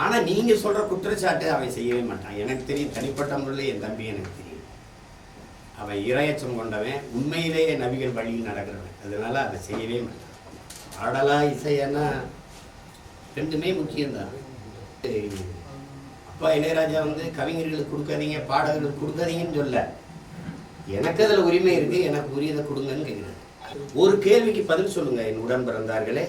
ஆனா நீங்க சொல்ற குற்றச்சாட்டு அவன் செய்யவே மாட்டான். எனக்கு தெரியும் தனிப்பட்ட முறையில் என் தம்பி எனக்கு தெரியும். அவன் இரையச்சம் கொண்டவன் உண்மையிலேயே நபிகள் வழியில் நடக்கிறவன். அதனால அதை செய்யவே மாட்டான். பாடலா இசையன்னா ரெண்டுமே முக்கியம்தான். அப்பா இளையராஜா வந்து கவிஞர்களுக்கு கொடுக்காதீங்க பாடகர்களுக்கு கொடுக்காதீங்கன்னு சொல்ல. எனக்கு அதில் உரிமை இருக்கு எனக்கு உரியதை கொடுங்கன்னு கேட்குறேன் ஒரு கேள்விக்கு பதில் சொல்லுங்க என் உடன் பிறந்தார்களே.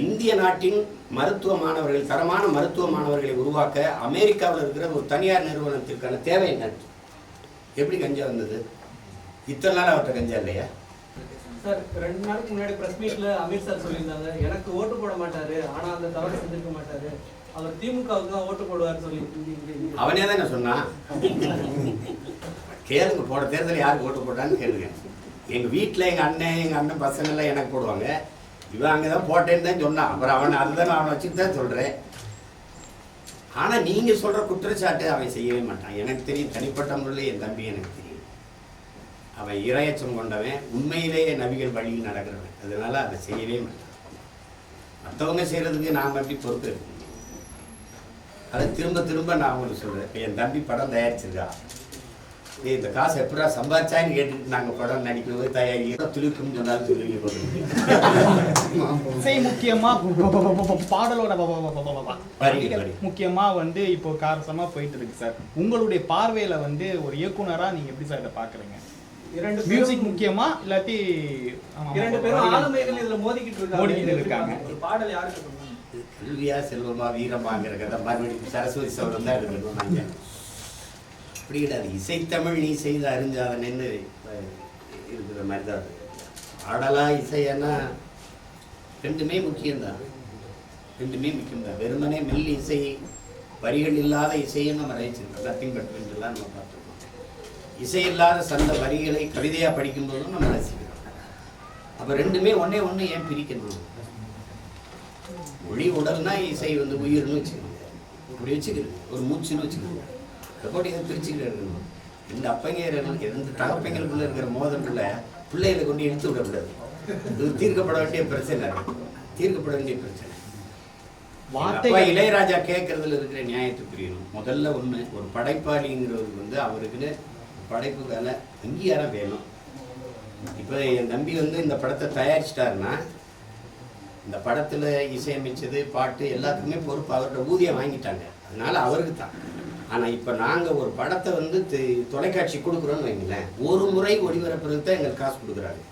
இந்திய நாட்டின் மருத்துவ மாணவர்கள் தரமான மருத்துவ மாணவர்களை உருவாக்க அமெரிக்காவில் இருக்கிற ஒரு தனியார் நிறுவனத்திற்கான தேவை என்ன? எப்படி கஞ்சா வந்தது? இத்தனை நாள் அவர்கிட்ட கஞ்சா இல்லையா? சார் ரெண்டு நாளுக்கு முன்னாடி பிரஸ் மீட்ல அமீர் சார் சொல்லியிருந்தாங்க. எனக்கு ஓட்டு போட மாட்டாரு ஆனா அந்த தவறு செஞ்சிருக்க மாட்டாரு. அவர் திமுகவுக்கு தான் ஓட்டு போடுவார் சொல்லி அவனே தானே சொன்னான் கேளுங்க போட தேர்தல் யாருக்கு ஓட்டு போட்டான்னு கேளுங்க. எங்கள் வீட்டில் எங்கள் அண்ணன் எங்கள் அண்ணன் பசங்க எல்லாம் எனக்கு போடுவாங்க. இவன் அங்கே தான் போட்டேன்னு தான் சொன்னான். அப்புறம் அவன் அதுதான் அவனை வச்சுட்டு தான் சொல்கிறேன் ஆனால் நீங்கள் சொல்கிற குற்றச்சாட்டு அவன் செய்யவே மாட்டான். எனக்கு தெரியும் தனிப்பட்ட முறையில் என் தம்பி எனக்கு தெரியும். அவன் இரையச்சம் கொண்டவன் உண்மையிலேயே நபிகள் வழியில் நடக்கிறவன். அதனால் அதை செய்யவே மாட்டான். மற்றவங்க செய்கிறதுக்கு நாம் எப்படி பொறுப்பு இருக்க அதை திரும்ப திரும்ப நான் உங்களுக்கு சொல்கிறேன் இப்போ என் தம்பி படம் தயாரிச்சிருக்கா. நீ இந்த காசு எப்படா சம்பாதிச்சான்னு கேட்டுட்டு நாங்கள் படம் நடிக்கிறது தயாரி துளிக்கும்னு சொன்னாலும் துளிக்க இசை முக்கியமா பாடலோட. முக்கியமா வந்து இப்போ காரசமா போயிட்டு இருக்கு சார். உங்களுடைய பார்வையில வந்து ஒரு இயக்குனரா நீங்க எப்படி சார் இதை பாக்குறீங்க? இரண்டு மியூசிக் முக்கியமா இல்லாட்டி இரண்டு பேரும். ஆளுமைகள் இதுல மோதிக்கிட்டு இருக்காங்க. மோதிக்கிட்டு இருக்காங்க. ஒரு பாடல் யாருக்கு கல்வியா செல்வமா வீரமாங்கிற கதை. மறுபடியும் சரஸ்வதி சௌரம் தான் எடுக்கணும் நாங்கள் அப்படி கிடையாது இசைத்தமிழ் நீ செய்த அறிஞ்சாதனன்னு அஹ், இருக்கிற மாதிரி தான் அது. பாடலா இசையன்னா ரெண்டுமே முக்கியம்தான். ரெண்டுமே முக்கியம்தான். வெறுமனே மெல் இசை வரிகள் இல்லாத இசையும் நம்ம ரசிச்சிருக்கோம். நத்திங் பட் எல்லாம் நம்ம பார்த்துருக்கோம். இசை இல்லாத சந்த வரிகளை கவிதையாக படிக்கும்போதும் நம்ம ரசிக்கிறோம். அப்போ ரெண்டுமே ஒன்றே ஒன்று ஏன் பிரிக்கணும்? மொழி உடல்னா இசை வந்து உயிர்னு வச்சுக்கோங்க. அப்படி வச்சுக்கிறது ஒரு மூச்சுன்னு வச்சுக்கோங்க. இதை பிரிச்சுக்கிறது இந்த அப்பங்க எந்த தகப்பங்களுக்குள்ள இருக்கிற மோதல்ல பிள்ளைகளை கொண்டு இழுத்து விடக்கூடாது. இது தீர்க்கப்பட வேண்டிய பிரச்சனை. தீர்க்கப்பட வேண்டிய பிரச்சனை. வார்த்தைகள் இளையராஜா கேட்கறதுல இருக்கிற நியாயத்தை புரியணும். முதல்ல ஒண்ணு ஒரு படைப்பாளிங்கிறவருக்கு வந்து அவருக்குன்னு படைப்பு வேலை அங்கீகாரம் வேணும். இப்போ என் தம்பி வந்து இந்த படத்தை தயாரிச்சிட்டாருன்னா இந்த படத்துல இசையமைச்சது பாட்டு எல்லாத்துக்குமே பொறுப்பு. அவர்கிட்ட ஊதியம் வாங்கிட்டாங்க. அதனால அவருக்கு தான். ஆனால் இப்போ நாங்கள் ஒரு படத்தை வந்து தொலைக்காட்சி கொடுக்குறோன்னு வைங்களேன் ஒரு முறை ஒளிபரப்புறதுக்கு தான் எங்களுக்கு காசு கொடுக்குறாங்க.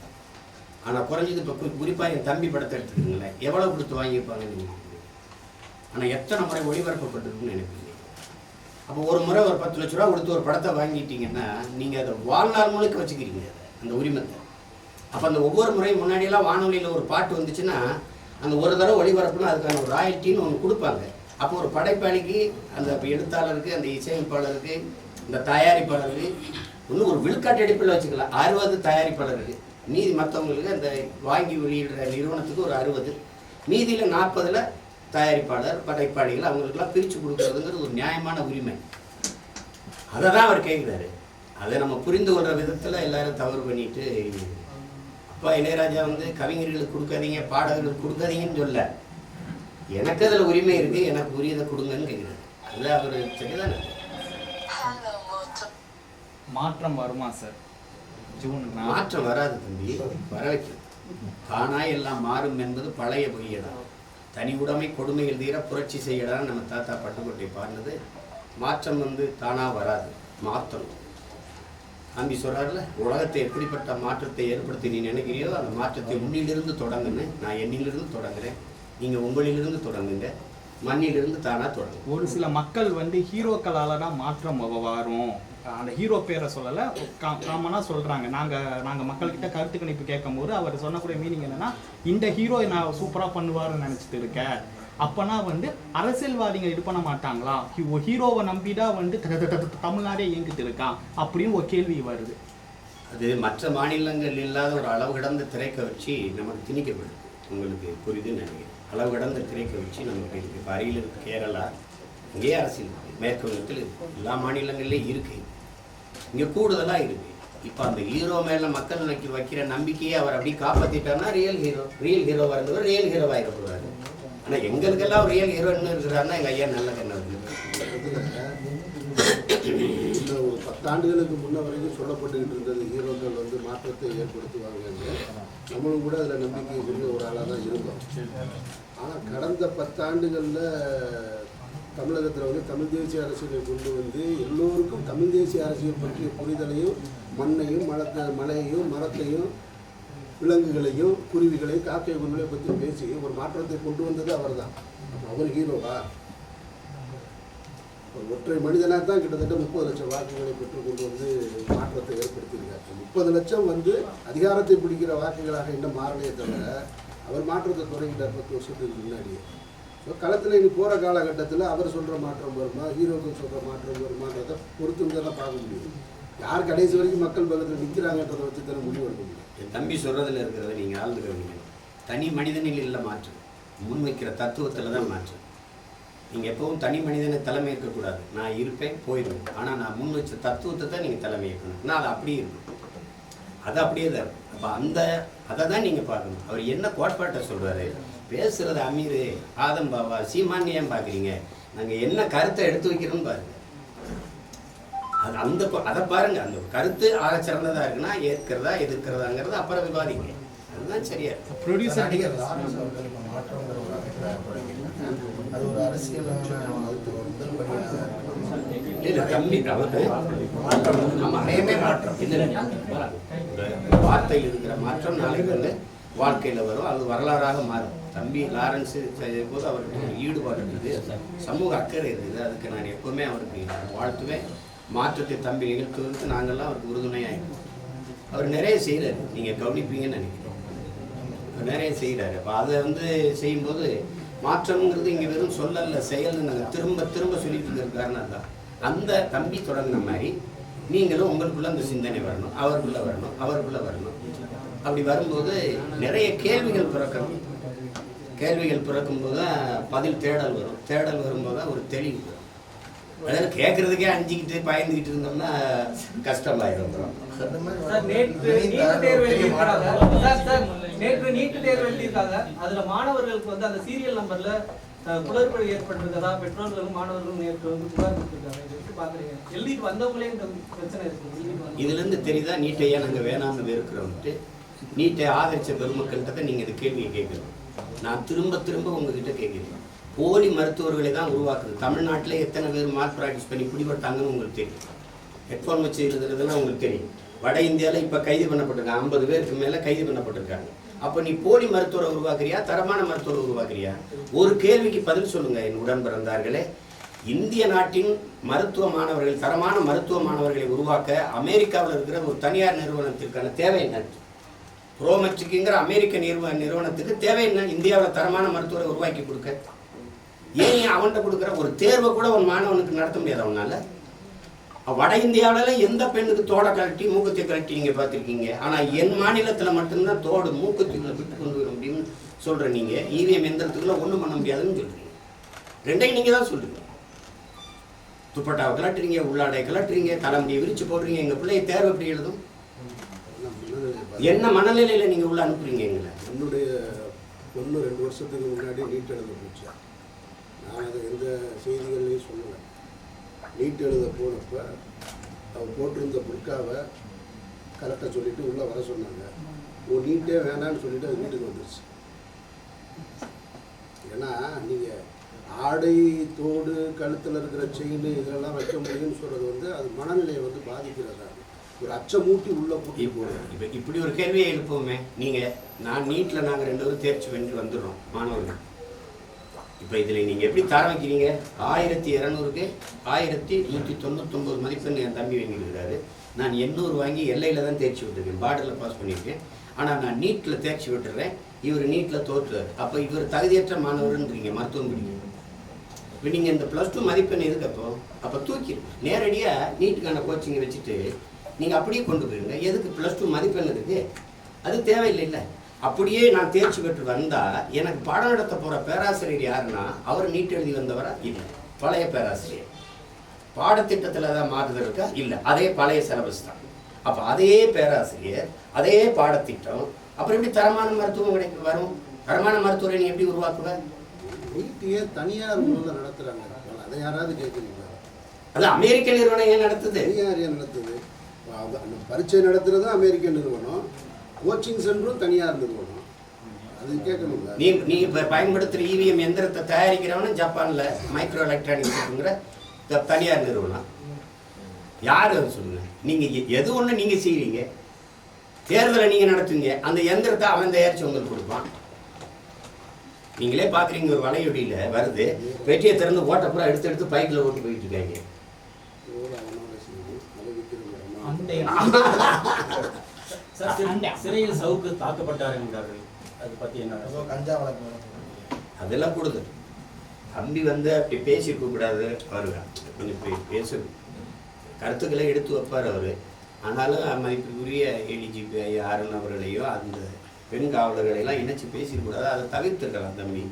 ஆனால் குறைஞ்சது இப்போ குறிப்பாக என் தம்பி படத்தை எடுத்துக்கோங்களேன் எவ்வளோ கொடுத்து வாங்கியிருப்பாங்க நீங்கள் ஆனால் எத்தனை முறை ஒளிபரப்பப்பட்டிருக்குன்னு எனக்கு அப்போ ஒரு முறை ஒரு பத்து லட்ச ரூபா கொடுத்து ஒரு படத்தை வாங்கிட்டீங்கன்னா நீங்கள் அதை வாழ்நாள் முழுக்க வச்சுக்கிறீங்க அதை, அந்த உரிமத்தை. அப்போ அந்த ஒவ்வொரு முறையும் முன்னாடியெல்லாம் வானொலியில் ஒரு பாட்டு வந்துச்சுன்னா அந்த ஒரு தடவை ஒளிபரப்புனா அதுக்கான ஒரு ராயல்ட்டின்னு ஒன்று கொடுப்பாங்க. அப்போ ஒரு படைப்பாளிக்கு அந்த எழுத்தாளருக்கு அந்த இசையமைப்பாளருக்கு இந்த தயாரிப்பாளருக்கு இன்னும் ஒரு விழுக்காட்டு அடிப்பில் வச்சுக்கலாம். அறுபது தயாரிப்பாளருக்கு. மீதி மற்றவங்களுக்கு அந்த வாங்கி வெளியிடுற நிறுவனத்துக்கு ஒரு அறுபது. மீதியில் நாற்பதில் தயாரிப்பாளர் படைப்பாளிகள் அவங்களுக்கெல்லாம் பிரித்து கொடுக்குறதுங்கிறது ஒரு நியாயமான உரிமை. அதை தான் அவர் கேட்குறாரு அதை நம்ம புரிந்து கொள்கிற விதத்தில் எல்லாரும் தவறு பண்ணிட்டு அப்பா இளையராஜா வந்து கவிஞர்களுக்கு கொடுக்காதீங்க பாடகர்களுக்கு கொடுக்காதீங்கன்னு சொல்ல எனக்கு அதில் உரிமை இருக்கு எனக்கு உரியதை கொடுங்கன்னு கேட்குறாரு அது அவர் சரிதானே? மாற்றம் வருமா சார் ஜூன். மாற்றம் வராது தம்பி வர வைக்கும் தானாய் எல்லாம் மாறும் என்பது பழைய பொய்யடா தனி உடைமை கொடுமைகள் தீர புரட்சி செய்யடான்னு நம்ம தாத்தா பட்டுக்கோட்டை பாடினது. மாற்றம் வந்து தானா வராது மாற்றணும். காந்தி சொல்றாருல உலகத்தை எப்படிப்பட்ட மாற்றத்தை ஏற்படுத்தி நீ நினைக்கிறியோ அந்த மாற்றத்தை உன்னிலிருந்து தொடங்குன்னு நான் என்னிலிருந்து தொடங்குறேன். நீங்க உங்களிலிருந்து தொடங்குங்க மண்ணிலிருந்து தானா தொடங்கு ஒரு சில மக்கள் வந்து ஹீரோக்களால தான் மாற்றம் வரும். அந்த ஹீரோ பேரை சொல்லலை காமனாக சொல்கிறாங்க நாங்கள் நாங்கள் மக்கள்கிட்ட கருத்து கணிப்பு கேட்கும்போது அவர் சொன்னக்கூடிய மீனிங் என்னன்னா இந்த ஹீரோ நான் சூப்பராக பண்ணுவாருன்னு நினச்சிட்டு இருக்கேன். அப்போனா வந்து அரசியல்வாதிங்க இது பண்ண மாட்டாங்களா? ஹீரோவை நம்பி தான் வந்து தமிழ்நாடே இயங்கிட்டு இருக்கான் அப்படின்னு ஒரு கேள்வி வருது. அது மற்ற மாநிலங்கள் இல்லாத ஒரு அளவு கடந்த திரைக்கவர்ச்சி நமக்கு திணிக்கப்படுது உங்களுக்கு புரியுதுன்னு நினைக்கிறேன். அளவு கடந்த திரைக்கவர்ச்சி நமக்கு இருக்குது இப்போ அருகில் இருக்குது கேரளா இங்கேயே அரசியல் இருக்கு. மேற்கு வங்கத்தில் எல்லா மாநிலங்கள்லேயும் இருக்குது இங்கே கூடுதலாக இருக்குது இப்போ அந்த ஹீரோ மேலே மக்கள் நோக்கி வைக்கிற நம்பிக்கையை அவர் அப்படியே காப்பாற்றிட்டார்னா ரியல் ஹீரோ ரியல் ஹீரோவாக இருந்தவர் ரியல் ஹீரோ போகிறாரு ஆனால் எங்களுக்கெல்லாம் ரியல் ஹீரோன்னு இருக்கிறாருன்னா எங்கள் ஐயா நல்ல கண்ணா அதுல ஒரு பத்தாண்டுகளுக்கு முன்ன வரைக்கும் சொல்லப்பட்டுக்கிட்டு இருந்தது ஹீரோக்கள் வந்து மாற்றத்தை ஏற்படுத்துவாங்க நம்மளும் கூட அதில் நம்பிக்கை கொண்டு ஒரு ஆளாக தான் இருந்தோம். ஆனால் கடந்த பத்தாண்டுகளில் தமிழகத்தில் வந்து தமிழ் தேசிய அரசியலை கொண்டு வந்து எல்லோருக்கும் தமிழ் தேசிய அரசியல் பற்றிய புரிதலையும் மண்ணையும் மலத்தை மலையையும் மரத்தையும் விலங்குகளையும் குருவிகளையும் காக்கை குருவிகளை பற்றி பேசி ஒரு மாற்றத்தை கொண்டு வந்தது அவர் தான் அவர் ஹீரோவா? ஒரு ஒற்றை மனிதனாக தான் கிட்டத்தட்ட முப்பது லட்சம் வாக்குகளை பெற்றுக்கொண்டு வந்து மாற்றத்தை ஏற்படுத்தியிருக்காரு. முப்பது லட்சம் வந்து அதிகாரத்தை பிடிக்கிற வாக்குகளாக இன்னும் மாறலையே தவிர அவர் மாற்றத்தை தொடங்கிட்டார் பத்து வருஷத்துக்கு முன்னாடியே. இப்போ களத்தில் இனி போகிற காலகட்டத்தில் அவர் சொல்கிற மாற்றம் வருமா ஹீரோக்கள் சொல்கிற மாற்றம் வருமான்றதை பொறுத்து தான் பார்க்க முடியும். யார் கடைசி வரைக்கும் மக்கள் பக்கத்தில் நிற்கிறாங்கன்றதை வச்சு தானே முடிவு எடுக்க முடியும். என் தம்பி சொல்கிறதுல இருக்கிறத நீங்கள் ஆழ்ந்து கவனிக்கணும் தனி மனிதனில் இல்லை மாற்றம். முன்வைக்கிற தத்துவத்தில் தான் மாற்றம். நீங்கள் எப்பவும் தனி மனிதனை தலைமை இருக்கக்கூடாது நான் இருப்பேன் போயிடுவேன். ஆனால் நான் முன் வச்ச தத்துவத்தை தான் நீங்கள் தலைமை இருக்கணும் நான் அது அப்படியே இருக்கும் அது அப்படியே தான் இருக்கும். அப்போ அந்த அதை தான் நீங்கள் பார்க்கணும். அவர் என்ன கோட்பாட்டை சொல்கிறாரு பேசுகிறது அமீர் ஆதம் பாபா சீமான் ஏன் பார்க்குறீங்க? நாங்கள் என்ன கருத்தை எடுத்து வைக்கிறோம்னு பாருங்க. அது அந்த அதை பாருங்க. அந்த கருத்து ஆக சிறந்ததா இருக்குன்னா ஏற்கிறதா எதிர்க்கிறதாங்கிறத அப்புறம் விவாதிங்க. அதுதான் சரியா. ப்ரொடியூசர் ஒரு வார்த்தையில் இருக்கிற மாற்றம் நாளைக்கு வந்து வாழ்க்கையில வரும். அது வரலாறாக மாறும். தம்பி லாரன்ஸ் செய்யும் போது அவருக்கு ஈடுபாடு இருக்குது. சமூக அக்கறை இருக்குது. அதுக்கு நான் எப்பவுமே அவருக்கு வாழ்த்துவேன். மாற்றத்தை தம்பி நிகழ்த்துவதற்கு நாங்கள்லாம் அவருக்கு உறுதுணையாக இருக்கோம் அவர் நிறைய செய்கிறாரு நீங்கள் கவனிப்பீங்கன்னு நினைக்கிறேன். அவர் நிறைய செய்கிறாரு அப்போ அதை வந்து செய்யும்போது மாற்றம்ங்கிறது இங்கே வெறும் சொல்லல செயல்னு நாங்கள் திரும்ப திரும்ப சொல்லிட்டு இருக்கிற காரணம் தான். அந்த தம்பி தொடங்கின மாதிரி நீங்களும் உங்களுக்குள்ள அந்த சிந்தனை வரணும் அவருக்குள்ள வரணும் அவருக்குள்ள வரணும். அப்படி வரும்போது நிறைய கேள்விகள் பிறக்கணும் கேள்விகள் பிறக்கும்போது தான் பதில் தேடல் வரும். தேடல் வரும்போது தான் ஒரு தெளிவு வரும். அதாவது கேட்கறதுக்கே அஞ்சிக்கிட்டு பயந்துக்கிட்டு இருந்தோம்னா கஷ்டமாயிரும் நேற்று விரைந்த நீட் தேர்வு எழுதியிருக்காங்க. அதுல மாணவர்களுக்கு வந்து அந்த சீரியல் நம்பர்ல குளறுபடி ஏற்பட்டிருக்கதா பெற்றோர்களும் மாணவர்களும் நேற்று வந்து புகார் கொடுத்திருக்காங்க. எழுதிட்டு வந்தவங்களே இந்த பிரச்சனை இருக்கு. வந்தவங்க. இதுலேருந்து தெரியுதா? நீட்டையா நாங்கள் வேணாம்னு வெறுக்கிறோம்ட்டு. நீட்டை ஆதரிச்ச பெருமக்கள்கிட்ட தான் நீங்கள் இந்த கேள்வியை கேட்கணும். நான் திரும்ப திரும்ப உங்ககிட்ட கேட்குறேன். போலி மருத்துவர்களை தான் உருவாக்குது. தமிழ்நாட்டில் எத்தனை பேர் மார்க் ப்ராக்டிஸ் பண்ணி பிடிபட்டாங்கன்னு உங்களுக்கு தெரியும். ஹெட்ஃபோன் வச்சு இருக்கிறதுலாம் உங்களுக்கு தெரியும். வட இந்தியாவில் இப்போ கைது பண்ணப்பட்டிருக்காங்க ஐம்பது பேருக்கு மேலே கைது பண்ணப்பட்டிருக்காங்க. அப்போ நீ போலி மருத்துவரை உருவாக்குறியா? தரமான மருத்துவரை உருவாக்குறியா? ஒரு கேள்விக்கு பதில் சொல்லுங்க என் உடன் பிறந்தார்களே. இந்திய நாட்டின் மருத்துவ மாணவர்கள் தரமான மருத்துவ மாணவர்களை உருவாக்க அமெரிக்காவில் இருக்கிற ஒரு தனியார் நிறுவனத்திற்கான தேவை என்ன? ப்ரோமெட்ரிக்குங்கிற அமெரிக்க நிறுவன நிறுவனத்துக்கு தேவை என்ன? இந்தியாவில் தரமான மருத்துவரை உருவாக்கி கொடுக்க. ஏன் அவன்கிட்ட கொடுக்குற ஒரு தேர்வை கூட ஒரு மாணவனுக்கு நடத்த முடியாது அவனால்? வட இந்தியாவில எந்த பெண்ணுக்கு தோடை கழட்டி மூக்கத்தை கழட்டி நீங்க பார்த்துருக்கீங்க? ஆனா என் மாநிலத்தில் மட்டும்தான் தோடு மூக்கத்துக்குள்ள விட்டு கொண்டு வர முடியும்னு சொல்ற நீங்க. இவிஎம் எந்திரத்துக்குள்ள ஒன்றும் பண்ண முடியாதுன்னு சொல்றீங்க. ரெண்டையும் நீங்க தான் சொல்றீங்க துப்பட்டாவை கலட்டுறீங்க உள்ளாடை கலட்டுறீங்க தலைமுடியை விரிச்சு போடுறீங்க. எங்க பிள்ளைய தேர்வு எப்படி எழுதும்? என்ன மனநிலையில நீங்க உள்ள அனுப்புறீங்க எங்களை? என்னுடைய ஒன்று ரெண்டு வருஷத்துக்கு முன்னாடி நீட் எழுத போச்சு. நான் அதை எந்த செய்திகள்லையும் சொல்லலை. நீட் எழுத போனப்ப அவர் போட்டிருந்த புர்காவை கரெக்டாக சொல்லிட்டு உள்ளே வர சொன்னாங்க. ஓ நீட்டே வேணான்னு சொல்லிட்டு அது வீட்டுக்கு வந்துருச்சு. ஏன்னா நீங்கள் ஆடை தோடு கழுத்தில் இருக்கிற செயின் இதெல்லாம் வைக்க முடியும்னு சொல்கிறது வந்து அது மனநிலையை வந்து பாதிக்கிறதா? ஒரு அச்சமூட்டி உள்ளே கூட்டி இப்போ போடுறது இப்போ இப்படி ஒரு கேள்வியை எழுப்புவோமே. நீங்கள் நான் நீட்டில் நாங்கள் ரெண்டு பேரும் தேர்ச்சி வென்று வந்துடுறோம் மாணவர்கள். இப்போ இதில் நீங்கள் எப்படி தர வைக்கிறீங்க? ஆயிரத்தி இரநூறுக்கு ஆயிரத்தி நூற்றி தொண்ணூத்தொம்பது மதிப்பெண் என் தம்பி வாங்கியிருக்கிறாரு நான் எண்ணூறு வாங்கி எல்லையில் தான் தேர்ச்சி விட்டுருக்கேன். பார்டரில் பாஸ் பண்ணியிருக்கேன். ஆனால் நான் நீட்டில் தேர்ச்சி விட்டுறேன். இவர் நீட்டில் தோற்றுறாரு அப்போ இவர் தகுதியற்ற மாணவர்ன்றீங்க மருத்துவம் பிடிக்கும் இப்போ நீங்கள் இந்த ப்ளஸ் டூ மதிப்பெண் இருக்கப்போ அப்போ தூக்கி நேரடியாக நீட்டுக்கான கோச்சிங்கை வச்சுட்டு நீங்கள் அப்படியே கொண்டு போயிருங்க. எதுக்கு ப்ளஸ் டூ மதிப்பெண் இருக்குது அது தேவையில்லைல்ல அப்படியே நான் தேர்ச்சி பெற்று வந்தா எனக்கு பாடம் நடத்த போகிற பேராசிரியர் யாருன்னா அவர் நீட் எழுதி வந்தவரா? இல்லை. பழைய பேராசிரியர். பாடத்திட்டத்தில் தான் மாறுதல் இருக்கா? இல்லை. அதே பழைய சிலபஸ் தான். அப்போ அதே பேராசிரியர் அதே பாடத்திட்டம் அப்புறம் எப்படி தரமான மருத்துவம் கிடைக்கும் வரும்? தரமான மருத்துவரை நீ எப்படி உருவாக்குவ? நீட்டியை தனியார் முறையில் நடத்துகிறாங்க அதை யாராவது கேட்குறீங்களா? அது அமெரிக்க நிறுவனம் ஏன் நடத்துது? ஏன் நடத்துது? பரீட்சை நடத்துறது அமெரிக்க நிறுவனம். கோச்சிங் சென்டரும் தனியார் நிறுவனம் அது கேட்கணுங்களா நீ நீ இப்போ பயன்படுத்துகிற இவிஎம் எந்திரத்தை தயாரிக்கிறவனும் ஜப்பானில் மைக்ரோ எலக்ட்ரானிக்ஸுங்கிற தனியார் நிறுவனம். யார் அது சொல்லுங்க நீங்கள் எது ஒன்று நீங்கள் செய்வீங்க தேர்தலை நீங்கள் நடத்துவீங்க. அந்த எந்திரத்தை அவன் தயாரித்து உங்களுக்கு கொடுப்பான். நீங்களே பார்க்குறீங்க ஒரு வலையொலியில் வருது. வெட்டியை திறந்து ஓட்ட பூரா எடுத்து எடுத்து பைக்கில் ஓட்டி போயிட்டு இருக்காங்க. சிறையில் சவுக்கு தாக்கப்பட்டார் என்கிறார்கள் அது பத்தி என்ன கஞ்சா வழக்கு. அதெல்லாம் கொடுது தம்பி வந்து அப்படி பேசியிருக்க கூடாது அவர் கொஞ்சம் இப்படி பேசு கருத்துக்களை எடுத்து வைப்பார் அவர். ஆனாலும் மதிப்பிற்குரிய ஏடிஜிபி ஆரன் அவர்களையோ அந்த பெண் காவலர்களையெல்லாம் இணைச்சு பேசியிருக்கூடாது அதை தவிர்த்துக்கலாம் தம்பி.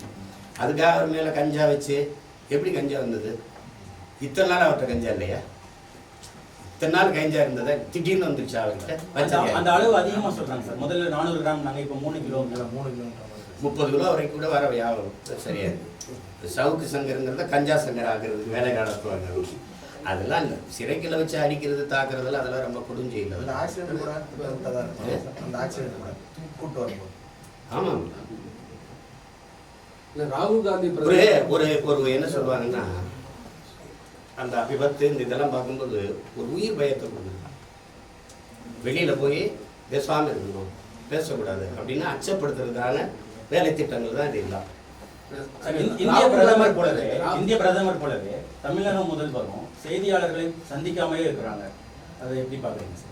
அதுக்காக அவர் மேலே கஞ்சா வச்சு எப்படி கஞ்சா வந்தது? இத்தனை நாள் அவர்கிட்ட கஞ்சா இல்லையா? இத்தனை நாள் கஞ்சா இருந்ததா திடீர்னு வந்துருச்சு அவர்கிட்ட அந்த அளவு அதிகமா சொல்றாங்க சார். முதல்ல நானூறு கிராம் நாங்க இப்ப மூணு கிலோ மூணு வருது. முப்பது கிலோ வரைக்கும் கூட வர வியாபாரம் சரியா இருக்கு சவுக்கு சங்கருங்கிறத கஞ்சா சங்கர் ஆக்குறதுக்கு வேலை நடத்துவாங்க. அதெல்லாம் இல்லை. சிறைக்குள்ள வச்சு அடிக்கிறது தாக்குறதெல்லாம் அதெல்லாம் ரொம்ப கொடுஞ்செய்யல அந்த ஆக்சிடென்ட் கூட. அந்த ஆக்சிடென்ட் கூட கூட்டு வரும்போது. ஆமாம். இல்ல ராகுல் காந்தி ஒரு ஒரு என்ன சொல்லுவாங்கன்னா அந்த விபத்து இந்த இதெல்லாம் பார்க்கும்போது ஒரு உயிர் பயத்தை கொடுக்குது. வெளியில போய் பேசாமல் இருக்கணும் பேசக்கூடாது அப்படின்னு அச்சப்படுத்துறதுக்கான வேலை திட்டங்கள் தான் இது எல்லாம். இந்திய பிரதமர் போலவே இந்திய பிரதமர் போலவே தமிழக முதல்வரும் செய்தியாளர்களை சந்திக்காமலே இருக்கிறாங்க. அதை எப்படி பாக்குறீங்க சார்?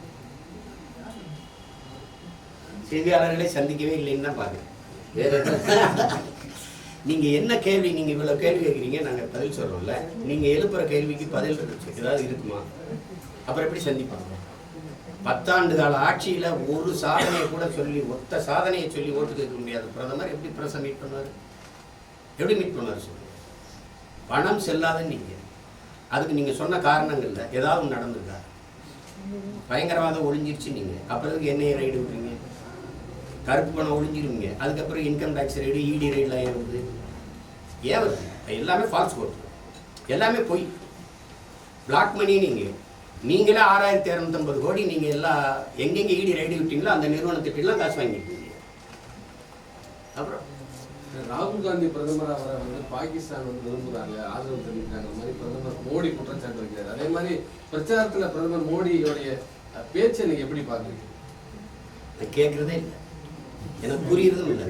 செய்தியாளர்களை சந்திக்கவே இல்லைன்னு தான் பாருங்க வேற நீங்கள் நீங்க என்ன கேள்வி நீங்க இவ்வளவு கேள்வி கேட்குறீங்க நாங்க பதில் சொல்றோம்ல. நீங்க எழுப்புற கேள்விக்கு பதில் ஏதாவது இருக்குமா? அப்புறம் எப்படி சந்திப்பாங்க பத்தாண்டு கால ஆட்சியில ஒரு சாதனையை கூட சொல்லி ஒத்த சாதனையை சொல்லி ஓட்டு கேட்க முடியாது. பிரதமர் எப்படி பிரச மீட் பண்ணுவார்? எப்படி மீட் பண்ணுவார் சொல்லுங்க. பணம் செல்லாத நீங்க. அதுக்கு நீங்க சொன்ன காரணங்கள்ல ஏதாவது நடந்திருக்கா? பயங்கரவாதம் ஒழிஞ்சிருச்சு நீங்க. அப்புறம் எதுக்கு ரைடு விடுறீங்க? கருப்பு பணம் ஒழிஞ்சிருவீங்க அதுக்கப்புறம் இன்கம் டேக்ஸ் ரைடு இடி ரைடுலாம் ஏன் வருது எல்லாமே ஃபால்ஸ் கோட் எல்லாமே பொய். பிளாக் மணி நீங்கள் நீங்களே ஆறாயிரத்தி இரநூத்தம்பது கோடி நீங்கள் எல்லா எங்கெங்கே இடி ரைடு விட்டீங்களோ அந்த நிறுவனத்திட்டெல்லாம் காசு வாங்கிட்டீங்க அப்புறம்? ராகுல் காந்தி பிரதமர் அவரை வந்து பாகிஸ்தான் வந்து விரும்புறாங்க ஆதரவு தெரிவிக்கிறாங்க. மாதிரி பிரதமர் மோடி குற்றச்சாட்டு வைக்கிறார். அதே மாதிரி பிரச்சாரத்துல பிரதமர் மோடியோடைய பேச்சை நீங்க எப்படி பாக்குறீங்க நான் கேட்குறதே இல்லை. எனக்கு புரியுறதும் இல்லை.